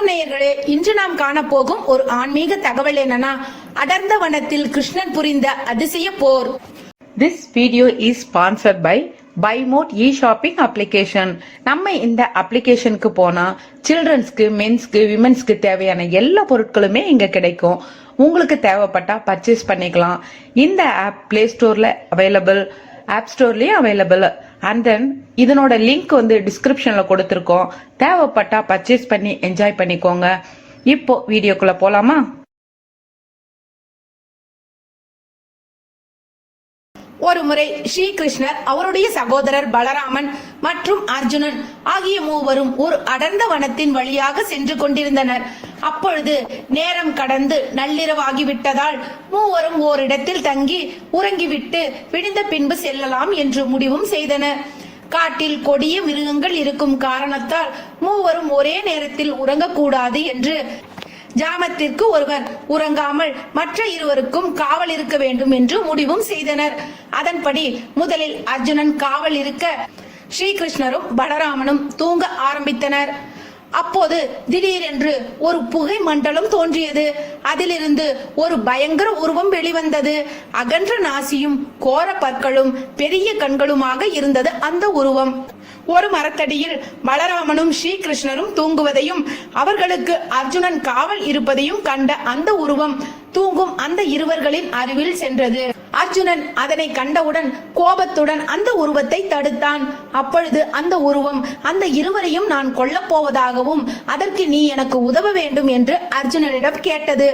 வணக்கம் நேயர்களே இன்று நாம் காணப்போகும் ஒரு ஆன்மீக தகவல் என்னன்னா அடர்ந்த வனத்தில் கிருஷ்ணன் புரிந்த அதிசய போர். This video is is by by பைமோட் E shopping application நம்ம இந்த அப்ளிகேஷனுக்கு போனா சில்ட்ரன்ஸ்க்கு மென்ஸ்க்கு விமென்ஸ்க்கு தேவையான எல்லா பொருட்களுமே இங்க கிடைக்கும். உங்களுக்கு தேவைப்பட்டா பர்ச்சேஸ் பண்ணிக்கலாம். இந்த ஆப் பிளே ஸ்டோர்ல அவைலபிள் ஆப் ஸ்டோர்லேயும் அவைலபிள் அண்ட் தென் இதனோட லிங்க் வந்து டிஸ்கிரிப்ஷனில் கொடுத்துருக்கோம். தேவைப்பட்டா பர்ச்சேஸ் பண்ணி என்ஜாய் பண்ணிக்கோங்க. இப்போ வீடியோக்குள்ளே போகலாமா ஒரு முறை ஸ்ரீகிருஷ்ணர் அவருடைய சகோதரர் பலராமன் மற்றும் அர்ஜுனன் ஆகிய மூவரும் ஒரு அடர்ந்த வனத்தின் வழியாக சென்று கொண்டிருந்தனர். அப்பொழுது நேரம் கடந்து நள்ளிரவாகிவிட்டதால் மூவரும் ஓரிடத்தில் தங்கி உறங்கிவிட்டு விடிந்த பின்பு செல்லலாம் என்று முடிவும் செய்தனர். காட்டில் கொடிய மிருகங்கள் இருக்கும் காரணத்தால் மூவரும் ஒரே நேரத்தில் உறங்கக்கூடாது என்று ஜாமத்திற்கு ஒருவர் உறங்காமல் மற்ற இருவருக்கும் காவல் இருக்க வேண்டும் என்று முடிவும் செய்தனர். அதன்படி முதலில் அர்ஜுனன் காவல் இருக்க ஸ்ரீகிருஷ்ணரும் பலராமனும் தூங்க ஆரம்பித்தனர். அப்போது திடீரென்று ஒரு புகை மண்டலம் தோன்றியது. அதிலிருந்து ஒரு பயங்கர உருவம் வெளிவந்தது. அகன்ற நாசியும் கோர பற்களும் பெரிய கண்களுமாக இருந்தது அந்த உருவம். ஒரு மரத்தடியில் பலராமனும் ஸ்ரீகிருஷ்ணரும் தூங்குவதையும் அவர்களுக்கு அர்ஜுனன் காவல் இருப்பதையும் கண்ட அந்த உருவம் தூங்கும் அந்த இருவர்களின் அறிவில் சென்றது. அர்ஜுனன் அதனை கண்டவுடன் கோபத்துடன் அந்த உருவத்தை தடுத்தான். அப்பொழுது அந்த உருவம் அந்த இருவரையும் நான் கொல்லப் போவதாகவும் அதற்கு நீ எனக்கு உதவ வேண்டும் என்று அர்ஜுனனிடம் கேட்டது.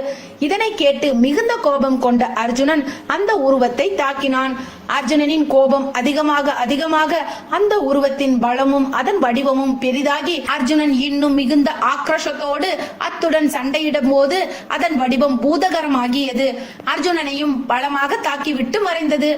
இதனை கேட்டு மிகுந்த கோபம் கொண்ட அர்ஜுனன் அந்த உருவத்தை தாக்கினான். அர்ஜுனனின் கோபம் அதிகமாக அதிகமாக அந்த உருவத்தின் பலமும் அதன் வடிவமும் பெரிதாகி அர்ஜுனன் இன்னும் மிகுந்த ஆக்ரோஷத்தோடு அத்துடன் சண்டையிடும் போது அதன் வடிவம் பூதகரமாகியது. அர்ஜுனனையும் பலமாக தாக்கிவிட்டு விட்டு மறைந்தது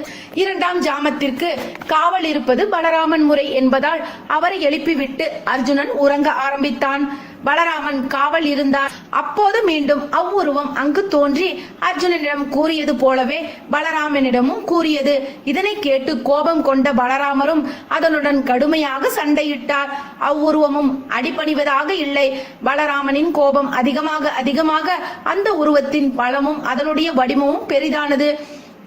இரண்டாம் ஜாமத்திற்கு காவல் இருப்பது பலராமன் முறை என்பதால் அவரை எழுப்பிவிட்டு அர்ஜுனன் உறங்க ஆரம்பித்தான். பலராமன் காவல் இருந்தார். அப்போது மீண்டும் அவ்வுருவம் அங்கு தோன்றி அர்ஜுனனிடம் கூறியது போலவே பலராமனிடமும் கூறியது. இதனை கேட்டு கோபம் கொண்ட பலராமரும் அதனுடன் கடுமையாக சண்டையிட்டார். அவ்வுருவமும் அடிபணிவதாக இல்லை. பலராமனின் கோபம் அதிகமாக அதிகமாக அந்த உருவத்தின் பலமும் அதனுடைய வடிவமும் பெரிதானது.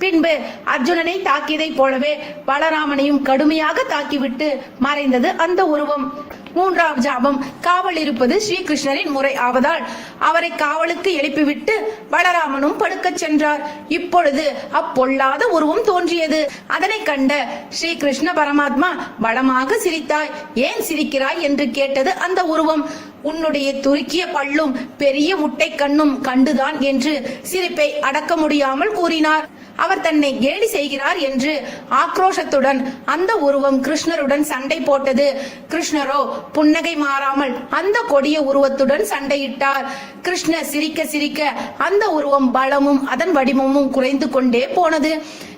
பின்பு அர்ஜுனனை தாக்கியதைப் போலவே பலராமனையும் கடுமையாக தாக்கிவிட்டு மறைந்தது அந்த உருவம். மூன்றாம் ஜாபம் காவல் இருப்பது ஸ்ரீகிருஷ்ணரின் முறை ஆவதால் அவரை காவலுக்கு எழுப்பிவிட்டு பலராமனும் படுக்கச் சென்றார். இப்பொழுது அப்பொல்லாத உருவம் தோன்றியது. அதனை கண்ட ஸ்ரீகிருஷ்ண பரமாத்மா பலமாக சிரித்தாய். ஏன் சிரிக்கிறாய்? என்று கேட்டது அந்த உருவம். உன்னுடைய துருக்கிய பல்லும் பெரிய முட்டை கண்ணும் கண்டுதான் என்று சிரிப்பை அடக்க முடியாமல் கூறினார். அவர் தன்னை கேலி செய்கிறார் என்று ஆக்ரோஷத்துடன் அந்த உருவம் கிருஷ்ணருடன் சண்டை போட்டது. கிருஷ்ணரோ புன்னகை மாறாமல் அந்த கொடிய உருவத்துடன் சண்டையிட்டார். கிருஷ்ணர் சிரிக்க சிரிக்க அந்த உருவம் பலமும் அதன் வடிவமும் குறைந்து கொண்டே போனது.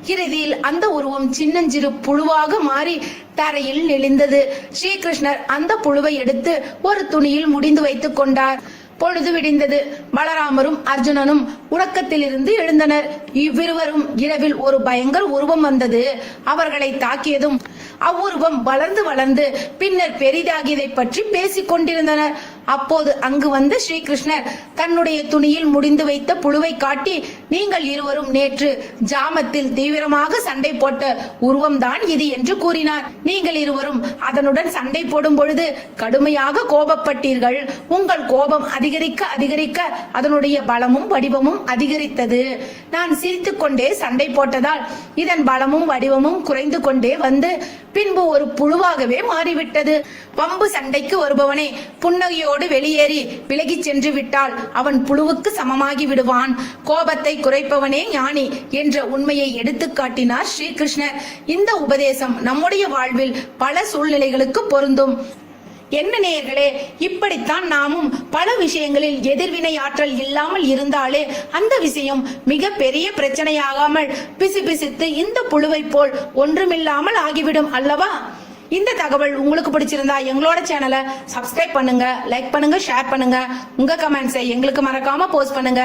இறுதியில் அந்த உருவம் சின்னஞ்சிறு புழுவாக மாறி தரையில் நெளிந்தது. ஸ்ரீகிருஷ்ணர் அந்த புழுவை எடுத்து ஒரு துணியில் முடிந்து வைத்துக் கொண்டார். பொழுது விடிந்தது. பலராமரும் அர்ஜுனனும் உறக்கத்திலிருந்து எழுந்தனர். இவ்விருவரும் இரவில் ஒரு பயங்கர உருவம் வந்தது. அவர்களை தாக்கியதும் அவ்வுருவம் வளர்ந்து வளர்ந்து பின்னர் பெரிதாகியதை பற்றி பேசிக் கொண்டிருந்தனர் அப்போது அங்கு வந்த ஸ்ரீகிருஷ்ணர் தன்னுடைய துணியில் முடிந்து வைத்த புழுவை காட்டி நீங்கள் இருவரும் நேற்று ஜாமத்தில் தீவிரமாக சண்டை போட்ட உருவம்தான் இது என்று கூறினார். நீங்கள் இருவரும் அதனுடன் சண்டை போடும் பொழுது கடுமையாக கோபப்பட்டீர்கள். உங்கள் கோபம் அதிகரிக்க அதிகரிக்க அதனுடைய பலமும் வடிவமும் அதிகரித்தது. நான் சிரித்துக் கொண்டே சண்டை போட்டதால் இதன் பலமும் வடிவமும் குறைந்து கொண்டே வந்து பின்பு ஒரு புழுவாகவே மாறிவிட்டது. வம்பு சண்டைக்கு வருபவனே புன்னகையோடு வெளியேறி விலகிச் சென்று விட்டால் அவன் புழுவுக்கு சமமாகி விடுவான். கோபத்தை குறைப்பவனே ஞானி என்ற உண்மையை எடுத்து காட்டினார் ஸ்ரீகிருஷ்ணர். இந்த உபதேசம் நம்முடைய வாழ்வில் பல சூழ்நிலைகளுக்கு பொருந்தும். என்ன நேயர்களே இப்படித்தான் நாமும் பல விஷயங்களில் எதிர்வினை ஆற்றல் இல்லாமல் இருந்தாலே அந்த விஷயம் மிக பெரிய பிரச்சனையாகாமல் பிசு பிசித்து இந்த புழுவை போல் ஒன்றுமில்லாமல் ஆகிவிடும் அல்லவா? இந்த தகவல் உங்களுக்கு பிடிச்சிருந்தா எங்களோட சேனலை சப்ஸ்கிரைப் பண்ணுங்க லைக் பண்ணுங்க ஷேர் பண்ணுங்க. உங்க கமெண்ட்ஸை எங்களுக்கு மறக்காம போஸ்ட் பண்ணுங்க.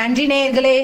நன்றி நேயர்களே.